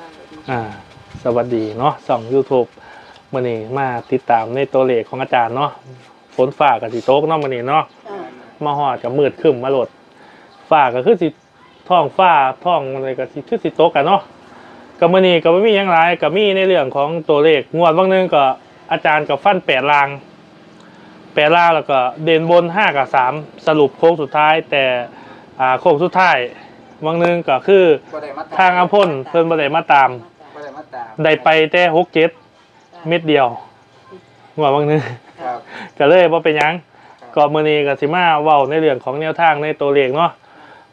ค่ะอ่า สวัสดีเนาะส่อง YouTube มื่อนี้มาติดตามในตัวเลขของอาจารย์เนาะฝนฟ้ากับสีโต๊กเนาะมื่อนี้เนาะอ่ามาหอดกับมืดขึ้นมาโหลดฟ้าก็คือสิท้องฟ้าท้องอะไรก็สิคือสิโต๊กกันเนาะก็มื่อนี้ก็ไม่มีหยังไรก็มีในเรื่องของตัวเลขงวดบางนึงก็อาจารย์กับฟันแปดลางแปดลางแล้วก็เด่นบนห้ากับสามสรุปโค้งสุดท้ายแต่อ่าโค้งสุดท้าย บางนึงก็คือ บ่ได้มาตามทางอัมพลเพิ่นบ่ได้มาตาม บ่ได้มาตามได้ไปแต่หกเจ็ดเม็ดเดียวหัวบางนึง ครับก็เลยว่าเป็นหยังก็มือนี้ก็สิมาเว้าในเรื่องของแนวทางในตัวเลขเนาะ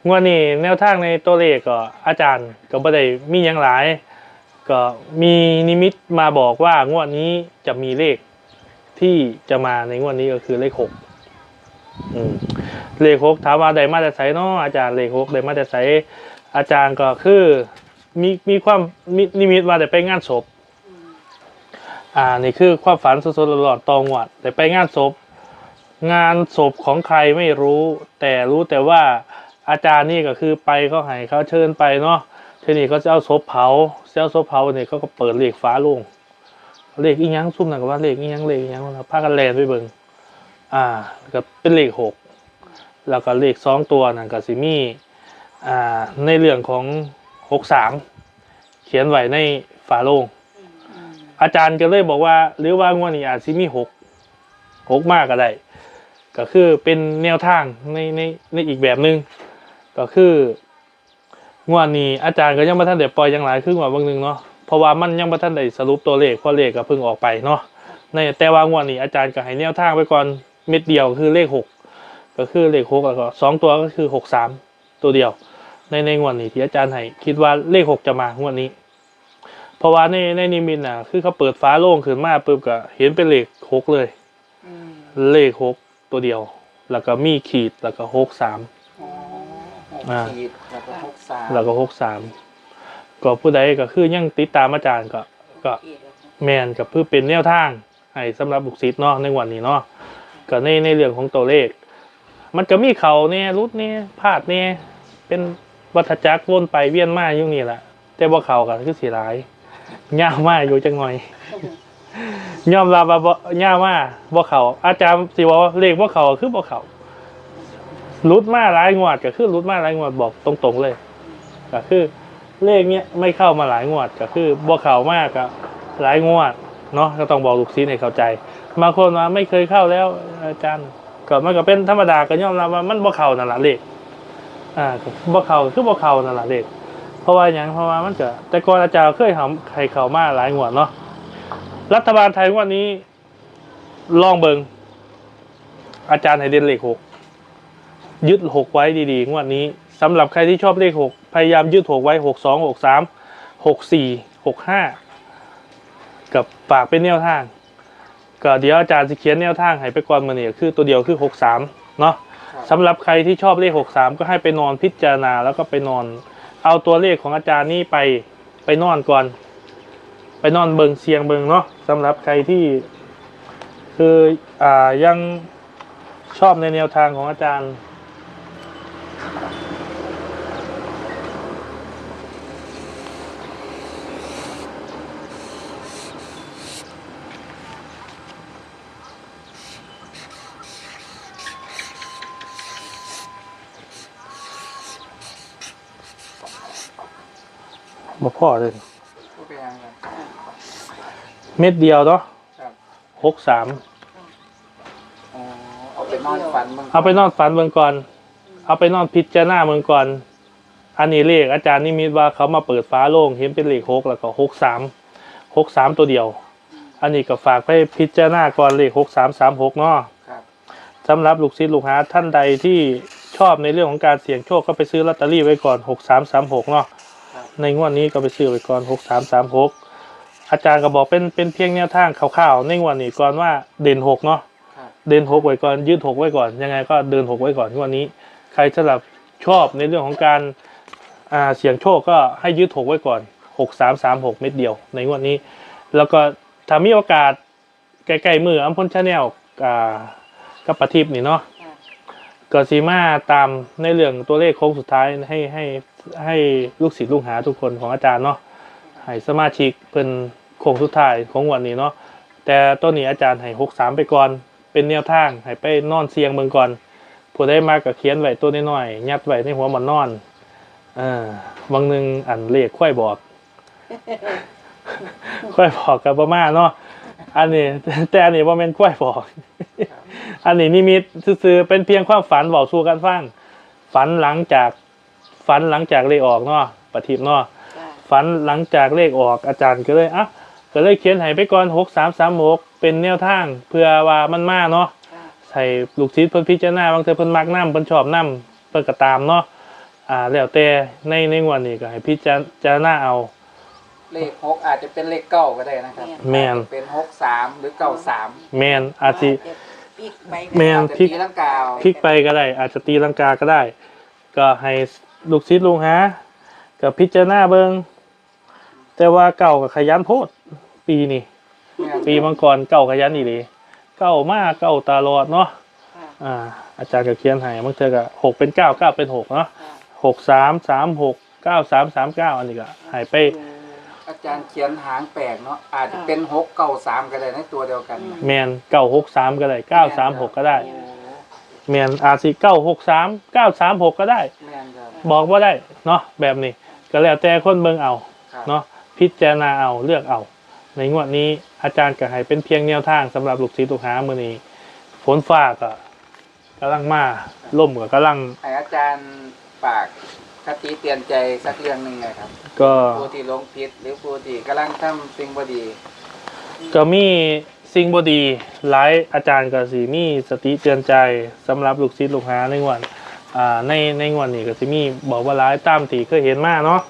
งวดนี้แนวทางในตัวเลขก็อาจารย์ก็บ่ได้มีหยังหลาย ก็มีนิมิตมาบอกว่างวดนี้จะมีเลขที่จะมาในงวดนี้ก็คือเลขหกอืม เลขหกถามว่าได้มาแต่ไสเนาะอาจารย์เลขหกได้มาแต่ไสอาจารย์ก็คือมีมีความมีนิมิตว่าได้ไปงานศพอ่านี่คือความฝันสดๆหลอดตองหวัดแต่ไปงานศพ งานศพของใครไม่รู้ แต่รู้แต่ว่าอาจารย์นี่ก็คือไปเขาให้เขาเชิญไปเนาะทีนี้เขาจะเอาศพเผาเจ้าศพเผาเนี่ยเขาก็เปิดเลขฟ้าลงเลขอีหยังซุ่มหนักว่าเลขอีหยังเลขอีหยังนะพากันแลนไปเบิ่งอ่าก็เป็นเลขหก แล้วก็เลขสองตัวนั่นก็สิมีอ่าในเรื่องของหกสามเขียนไว้ในฝาโลงอืมอาจารย์ก็เลยบอกว่า หรือว่างวดนี้อาจสิมีหกหกมากก็ได้ก็คือเป็นแนวทางในในในอีกแบบหนึ่งก็คืองวดนี้อาจารย์ก็ยังไม่ทันได้ปล่อยอยังหลายคืองวดบางหนึงเนาะเพราะว่ามันยังไม่ทันได้สรุปตัวเลขเพราะเลขก็เพิ่งออกไปเนาะในแต่ว่างวดนี้อาจารย์ก็ให้แนวทางไปก่อนเม็ดเดียวคือเลขหก ก็คือเลขหกแล้วก็สองตัวก็คือหกสามตัวเดียว ในในงวดนี้ที่อาจารย์ให้คิดว่าเลขหกจะมางวดนี้ เพราะว่าในในนิมิตน่ะ คือเขาเปิดฟ้าโล่งขึ้นมาปุ๊บก็เห็นเป็นเลขหกเลยอืมเลขหกตัวเดียว แล้วก็มีขีดแล้วก็หกสามอ๋อหกอ่าขีดแล้วก็หกสามแล้วก็หกสามก็ผู้ใดก็คือยังติดตามอาจารย์ก็ก็อีกแล้วแมนกับเพื่อเป็นแนวทางให้สำหรับบุคศิษย์เนาะในวันนี้เนาะก็ในในเรื่องของตัวเลข มันก็มีเขาเนี่ยรุดเนี่ยพลาดเนี่ยเป็นวัฏจักรวนไปเวียนมาอยู่นี่แหละแต่ว่าเขากันคือสีร้ายยาวมากอยู่จังหน่อยยอมรับว่าบ่ย่าว่าบ่เขาอาจารย์สิว่าเลขบ่เขาคือบ่เขารุดมาหลายงวดก็คือรุดมาหลายงวดบอกตรงๆเลยก็คือ เลขเนี้ยไม่เข้ามาหลายงวดก็คือบ่เขามากก็หลายงวดเนาะก็ต้องบอกลูกศิษย์ให้เข้าใจบางคนว่าไม่เคยเข้าแล้วอาจารย์ ก็มันก็เป็นธรรมดาก็ยอมรับว่ามันบ่เข้านั่นล่ะเลขอ่าบ่เข้าคือบ่เข้านั่นล่ะเลขเพราะว่าหยังเพราะว่ามันก็แต่ก่อนอาจารย์เคยทำให้เข้ามาหลายงวดเนาะรัฐบาลไทยวันนี้ลองเบิงอาจารย์ให้เด่นเลขหกยึดหกไว้ดีๆงวดนี้สำหรับใครที่ชอบเลขหกพยายามยึดหกไว้หกสองหกสามหกสี่หกห้ากับฝากเป็นแนวทาง ก็เดี๋ยวอาจารย์จะเขียนแนวทางให้ไปก่อนมาเนี่ยคือตัวเดียวคือหกสามเนาะครับสำหรับใครที่ชอบเลขหกสามก็ให้ไปนอนพิจารณาแล้วก็ไปนอน เอาตัวเลขของอาจารย์นี่ไปไปนอนก่อน ไปนอนเบิงเสียงเบิงเนาะสำหรับใครที่ คืออ่ายังชอบในแนวทางของอาจารย์ บ่พ่อเลย ก็เป็นยังไงเม็ดเดียวเนาะครับหกสามอ๋อเอาไปนอนฝันบ้างเอาไปนอนฝันเมืองก่อน เอาไปนอนพิจารณาเมืองก่อน อันนี้เลขอาจารย์นิมิตว่าเขามาเปิดฟ้าโล่งเห็นเป็นเลขหกแล้วก็หกสามหกสามตัวเดียว อันนี้ก็ฝากไปพิจารณาก่อนเลขหกสามสามหกเนาะ ครับสำหรับลูกศิษย์ลูกหาท่านใดที่ชอบในเรื่องของการเสี่ยงโชคก็ไปซื้อลอตเตอรี่ไว้ก่อนหกสามสามหกเนาะครับ ในงวดนี้ก็ไปซื้อไว้ก่อนหกสามสามหกอาจารย์ก็บอกเป็นเป็นเพียงแนวทางคร่าวๆในงวดนี้ก่อนว่าเด่นหกเนาะครับเดินหกไว้ก่อนยืดหกไว้ก่อน ยังไงก็เดินหกไว้ก่อนวันนี้ ใครสลับชอบในเรื่องของการอ่าเสี่ยงโชคก็ให้ยืดหกไว้ก่อนหกสามสามหกเม็ดเดียว ในงวดนี้ แล้วก็ถ้ามีโอกาสใกล้ๆมืออัมพลชาแนลอ่ากับปฏิบนี่เนาะค่ะก็สีมาตามในเรื่องตัวเลขโค้งสุดท้ายให้ให้ ให้ลูกศิษย์ลูกหาทุกคนของอาจารย์เนาะให้สมาชิกเพิ่นโค้งสุดท้ายของวันนี้เนาะแต่ตัวนี้อาจารย์ให้หกสามไปก่อน เป็นแนวทางให้ไปนอนเสียงเมืองก่อนผู้ได้มาก็เขียนไว้ตัวน้อยๆยัดไว้ในหัวหมอนนอนเออบางหนึ่งอันเลขค่อยบอก ค่อยบอกกับประมาเนาะอันนี้ แต่อันนี้บ่แม่นค่อยบอก อันนี้นิมิตซื่อๆเป็นเพียงความฝันบอกสู่กันฟังฝันหลังจาก ฝันหลังจากเลขออกเนาะปฏิบเนาะจ้ะฝันหลังจากเลขออกอาจารย์ก็เลยอะก็เลยเขียนให้ไปก่อนหกสามสามหกเป็นแนวทางเพื่อว่ามันมาเนาะจ้ะใส่ลูกศิษย์เพิ่นพิจารณาบางเทื่อเพิ่นมักน้ำเพิ่นชอบน้ำเพิ่นก็ตามเนาะอ่าแล้วแต่ในในงวดนี้ก็ให้พิจารณาเอาเลขหกอาจจะเป็นเลขเก้าก็ได้นะครับแม่นอาจจะเป็นหกสามหรือเก้าสามแมนอาจสิจะปิกไปแม่นอาจจะพลิกตีลังกาเอาพลิกไปก็ได้ อาจจะตีลังกาก็ได้ ก็ให้ ลูกศิษย์ลุงหากับพิจารณาเบิงแต่ว่าเก่ากับขยันโพดปีนี้แม่นปีมังกรเก่าขยันอีหลีเก่ามากเก่าตลอดเนาะค่ะอ่า อาจารย์ก็เขียนให้บางเทื่อก็หกเป็นเก้าเก้าเป็นหกเนาะค่ะหกสามสามหกเก้าสามสามเก้าอันนี้ก็ใหายไป อาจารย์เขียนหางแปลกเนาะอาจจะเป็นหกเก้าสามก็ได้ในตัวเดียวกันนะแมนเก้าหกสามก็ได้เก้าสามหกก็ได้ โอ้แมนอาสิเก้าหกสามเก้าสามหกก็ได้ แม่นครับ บอกว่าได้เนาะแบบนี้ ก็แล้วแต่คนเบิ่งเอาครับ เนาะพิจารณาเอาเลือกเอา ในงวดนี้อาจารย์ก็ให้เป็นเพียงแนวทางสำหรับลูกศิษย์ลูกหามือนี้ฝนฟ้าก็กำลังมาล่มก็กำลังให้อาจารย์ฝากคติเตือนใจสักเรื่องหนึ่งเลยครับ ก็ ผู้ที่หลงผิดหรือผู้ที่กำลังทำสิ่งบ่ดี ก็มี สิ่งบดีหลายอาจารย์ก็สิมีสติเตือนใจสำหรับลูกศิษย์ลูกหาในงวดอ่าในในวดนี้ก็สิมีบอกว่าหลายตามที่เคยเห็นมาเนาะ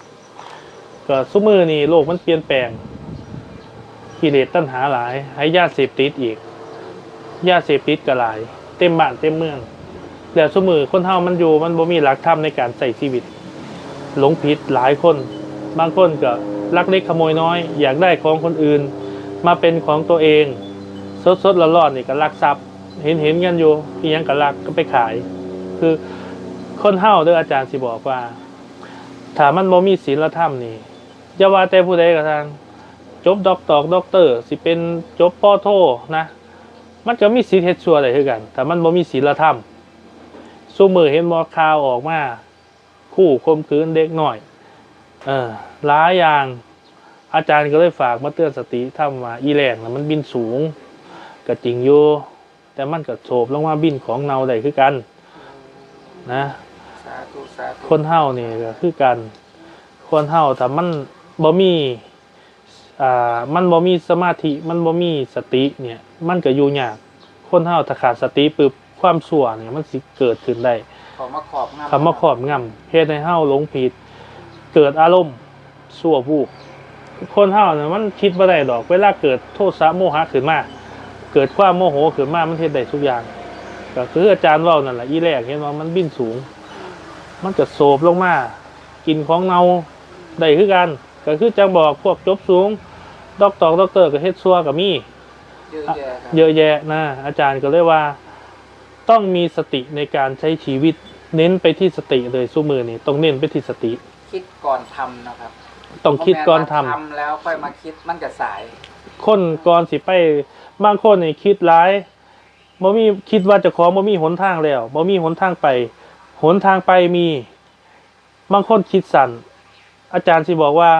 ก็ซุมือนี่โลกมันเปลี่ยนแปลงกิเลสตัณหาหลาย ให้ยาติเสพติดอีกยาติเสพติดก็หลาย เต็มบ้านเต็มเมืองแล้วซุมือคนเฮามันอยู่มันบ่มีหลักธรรมในการใช้ชีวิต หลงผิดหลายคน บางคนก็ลักเล็กขโมยน้อย อยากได้ของคนอื่นมาเป็นของตัวเอง สดสดๆร้อนๆนี่ก็ลักทรัพย์ เห็นเห็นกันอยู่ที่ยังก็ลักก็ไปขาย คือคนเฮาเด้ออาจารย์สิบอกว่าถ้ามันบ่มีศีลธรรมนี่อย่าว่าแต่ผู้ใดก็ทางจบด็อกตอกด็อกเตอร์สิเป็นจบปอโทนะ มันก็มีสิทธิ์เฮ็ดชั่วได้คือกัน แต่มันบ่มีศีลธรรมซุมือเห็นบ่ข่าวออกมาคู่ข่มขืนเด็กหน้อย เออหลายอย่างอาจารย์ก็เลยฝากมาเตือนสติทำว่าอีแรงนะมันบินสูง ก็จริงอยู่แต่มันก็โฉบลงมาบินของเนาได้คือกันนะสาธุสาธุคนเฮานี่ก็คือกัน คนเฮาถ้ามันบ่มีอ่ามันบ่มีสมาธิมันบ่มีสติเนี่ย มันก็อยู่ยากคนเฮาถ้าขาดสติปึ๊บความชั่วเนี่ยมันสิเกิดขึ้นได้ขอมาขอบงำคำว่าขอบงำเฮ็ดให้เฮาหลงผิด เกิดอารมณ์ชั่ววูบคนเฮาเนี่ยมันคิดบ่ได้ดอกเวลาเกิดโทสะโมหะขึ้นมา เกิดความโมโหขึ้นมามันเฮ็ดได้ทุกอย่าง ก็คืออาจารย์เว้านั่นแหละอีแรกเห็นว่ามันบินสูง มันก็โศบลงมากินของเนาได้คือกันก็คือจังบอกพวกจบสูงด็อกตอกด็อกเตอร์ก็เฮ็ดซัวก็มีเยอะแยะครับเยอะแยะนะอาจารย์ก็เลยว่า ต้องมีสติในการใช้ชีวิต เน้นไปที่สติเลยสู้มือนี่ต้องเน้นไปที่สติ คิดก่อนทำนะครับ ต้องคิดก่อนทำทำแล้วค่อยมาคิดมันจะสาย คนก่อนสิไป บางคนนี่คิดร้ายบ่มีคิดว่าจะของบ่มีหนทางแล้วบ่มีหนทางไป หนทางไปมี บางคนคิดสั่นอาจารย์สิบอกว่า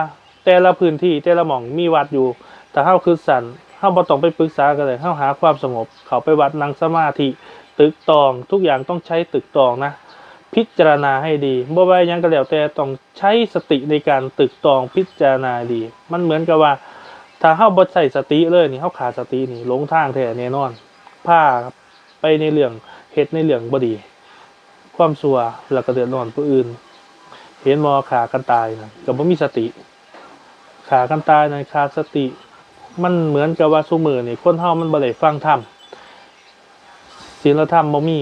แต่ละพื้นที่แต่ละหม่องมีวัดอยู่ แต่เฮาคือสั่นเฮาบ่ต้องไปปรึกษากันเลยเฮาหาความสงบ เขาไปวัดนั่งสมาธิตึกตอง ทุกอย่างต้องใช้ตึกตองนะพิจารณาให้ดีบ่ว่ายังก็แล้วแต่ต้องใช้สติในการตึกตองพิจารณาดี มันเหมือนกับว่า ถ้าเฮาบ่ใส่สติเลยนี่เฮาขาดสตินี่หลงทางแท้แน่นอนพาไปในเรื่องเฮ็ดในเรื่องบดี ความชั่วแล้วก็เดือดร้อนผู้อื่น เห็นบ่ขากันตายนะก็บ่มีสติ ขากันตายนะขาดสติ มันเหมือนกับว่าซุมือนี่คนเฮามันบ่ได้ฟังธรรมศีลธรรมบ่มี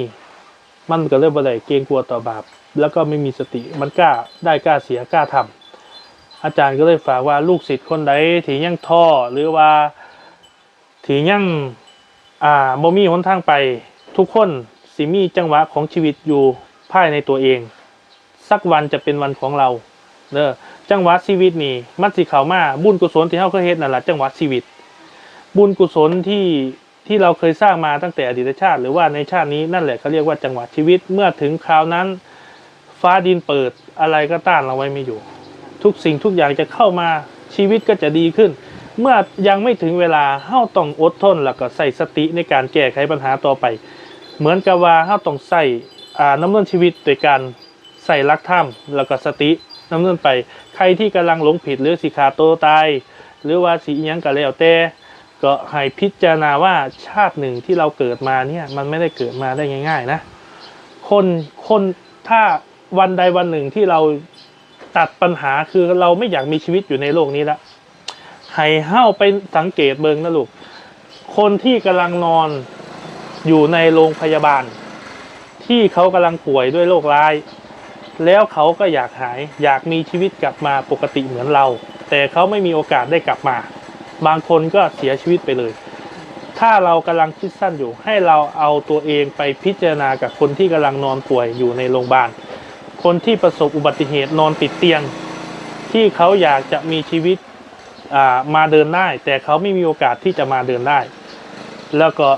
มันก็เลยบ่ได้เกรงกลัวต่อบาป แล้วก็ไม่มีสติ มันกล้าได้กล้าเสียกล้าทำ อาจารย์ก็เลยฝากว่าลูกศิษย์คนใดที่ยังท่อหรือว่าที่ยังอ่าบ่มีหนทางไป ทุกคนสิมีจังหวะของชีวิตอยู่ภายในตัวเอง สักวันจะเป็นวันของเราเด้อจังหวะชีวิตนี่มันสิเข้ามาบุญกุศลที่เฮาเคยเฮ็ดนั่นแหละจังหวะชีวิต บุญกุศลที่ที่เราเคยสร้างมาตั้งแต่อดีตชาติ หรือว่าในชาตินี้นั่นแหละเขาเรียกว่าจังหวะชีวิตเมื่อถึงคราวนั้น ฟ้าดินเปิดอะไรก็ต้านเราไว้ไม่อยู่ ทุกสิ่งทุกอย่างจะเข้ามาชีวิตก็จะดีขึ้น เมื่อยังไม่ถึงเวลาเฮาต้องอดทนแล้วก็ใส่สติในการแก้ไขปัญหาต่อไป เหมือนกับว่าเฮาต้องใส่น้ำเนินชีวิตโดยการใส่รักธรรมแล้วก็สติน้ำเนินไปใครที่กำลังหลงผิดหรือสิขาโตตายหรือว่าสิอิหยังก็แล้วแต่ก็ให้พิจารณาว่าชาติหนึ่งที่เราเกิดมาเนี่ยมันไม่ได้เกิดมาได้ง่าย ๆ นะ คนคนถ้าวันใดวันหนึ่งที่เรา ตัดปัญหาคือเราไม่อยากมีชีวิตอยู่ในโลกนี้ล้วให้เฮ้าไปสังเกตเบิงนะลูก คนที่กำลังนอนอยู่ในโรงพยาบาล ที่เขากำลังป่วยด้วยโรคร้าย แล้วเขาก็อยากหายอยากมีชีวิตกลับมาปกติเหมือนเรา แต่เขาไม่มีโอกาสได้กลับมา บางคนก็เสียชีวิตไปเลย ถ้าเรากำลังคิดสั้นอยู่ ให้เราเอาตัวเองไปพิจารณากับคนที่กำลังนอนป่วยอยู่ในโรงพยาบาล คนที่ประสบอุบัติเหตุนอนติดเตียง ที่เขาอยากจะมีชีวิตมาเดินได้ แต่เขาไม่มีโอกาสที่จะมาเดินได้ แล้วก็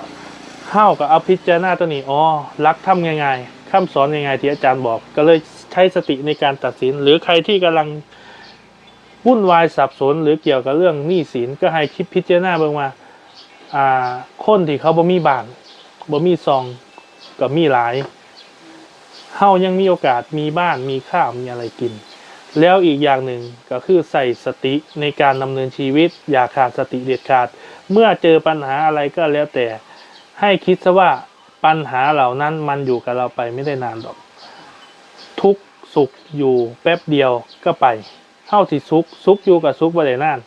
เข้ากับเอาพิจารณาตัวนี้อ๋อรักทำยังไงคำสอนยังไงที่อาจารย์บอก ก็เลยใช้สติในการตัดสิน หรือใครที่กำลังวุ่นวายสับสน หรือเกี่ยวกับเรื่องหนี้สินก็ให้คิดพิจารณาเบิ่งว่าอ่าคนที่เขาบ่มีบ้านบ่มีซองก็มีหลาย เฮายังมีโอกาสมีบ้านมีข้าวมีอะไรกิน แล้วอีกอย่างหนึ่งก็คือใส่สติในการดำเนินชีวิต อย่าขาดสติเด็ดขาด เมื่อเจอปัญหาอะไรก็แล้วแต่ ให้คิดซะว่าปัญหาเหล่านั้นมันอยู่กับเราไปไม่ได้นานหรอก ทุกสุขอยู่แป๊บเดียวก็ไปเท่าที่สุขสุขอยู่กับสุขไม่ได้นาน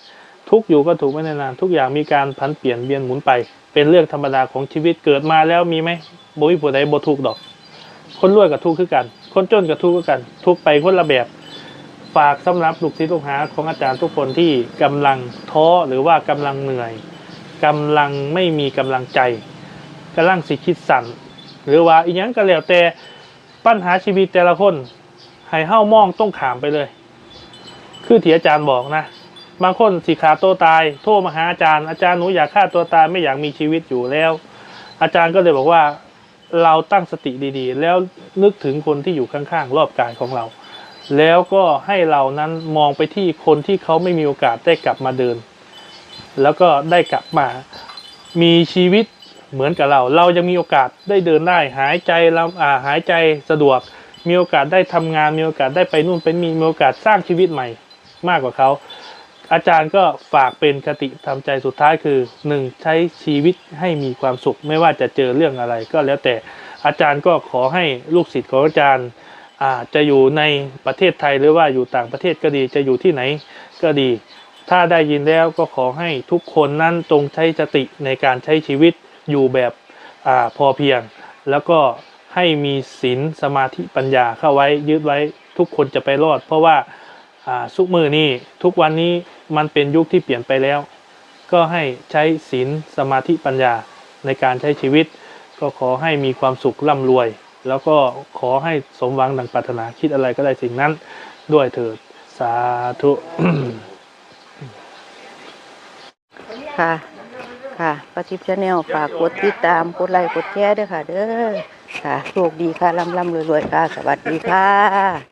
ทุกอยู่ก็ถูกไม่ได้นาน ทุกอย่างมีการผันเปลี่ยนเวียนหมุนไป เป็นเรื่องธรรมดาของชีวิตเกิดมาแล้วมีไหมบ่มีผู้ใดบ่ทุกดอก คนรวยกับทุกข์คือกัน คนจนกับทุกข์คือกัน ทุกข์ไปคนละแบบฝากสำหรับลูกศิษย์ลูกหาของอาจารย์ทุกคนที่กำลังท้อหรือว่ากำลังเหนื่อยกำลังไม่มีกำลังใจกำลังสิคิดสั่นหรือว่าอีกอย่างก็แล้วแต่ปัญหาชีวิตแต่ละคนให้เฮ้ามองต้องขามไปเลย คือที่อาจารย์บอกนะบางคนสิขาตัวตาย โทรมาหาอาจารย์อาจารย์หนูอยากฆ่าตัวตายไม่อยากมีชีวิตอยู่แล้ว อาจารย์ก็เลยบอกว่า เราตั้งสติดีๆ แล้วนึกถึงคนที่อยู่ข้างๆ รอบกายของเรา แล้วก็ให้เรานั้นมองไปที่คนที่เขาไม่มีโอกาสได้กลับมาเดิน แล้วก็ได้กลับมามีชีวิตเหมือนกับเรา เรายังมีโอกาสได้เดินได้ หายใจเราอ่าหายใจสะดวก มีโอกาสได้ทำงาน มีโอกาสได้ไปนู่นไปนี่มีโอกาสสร้างชีวิตใหม่ มากกว่าเขา อาจารย์ก็ฝากเป็นคติทำใจสุดท้ายคือหนึ่งใช้ชีวิตให้มีความสุข ไม่ว่าจะเจอเรื่องอะไรก็แล้วแต่อาจารย์ก็ขอให้ลูกศิษย์ของอาจารย์จะอยู่ในประเทศไทยหรือว่าอยู่ต่างประเทศก็ดีจะอยู่ที่ไหนก็ดี ถ้าได้ยินแล้วก็ขอให้ทุกคนนั้นจงใช้สติในการใช้ชีวิตอยู่แบบอพอเพียง แล้วก็ให้มีศีลสมาธิปัญญาเข้าไว้ยึดไว้ทุกคนจะไปรอด เพราะว่า สุกมือนี้ทุกวันนี้มันเป็นยุคที่เปลี่ยนไปแล้ว ก็ให้ใช้ศีลสมาธิปัญญาในการใช้ชีวิต ก็ขอให้มีความสุขร่ำรวย แล้วก็ขอให้สมหวังดังปรารถนาคิดอะไรก็ได้สิ่งนั้นด้วยเถิดสาธุค่ะ ค่ะปฏิบชาแนลฝากกดติดตามกดไลค์กดแชร์ด้วยค่ะ เด้อค่ะโชคดีค่ะร่ำร่ำรวยๆค่ะ สวัสดีค่ะ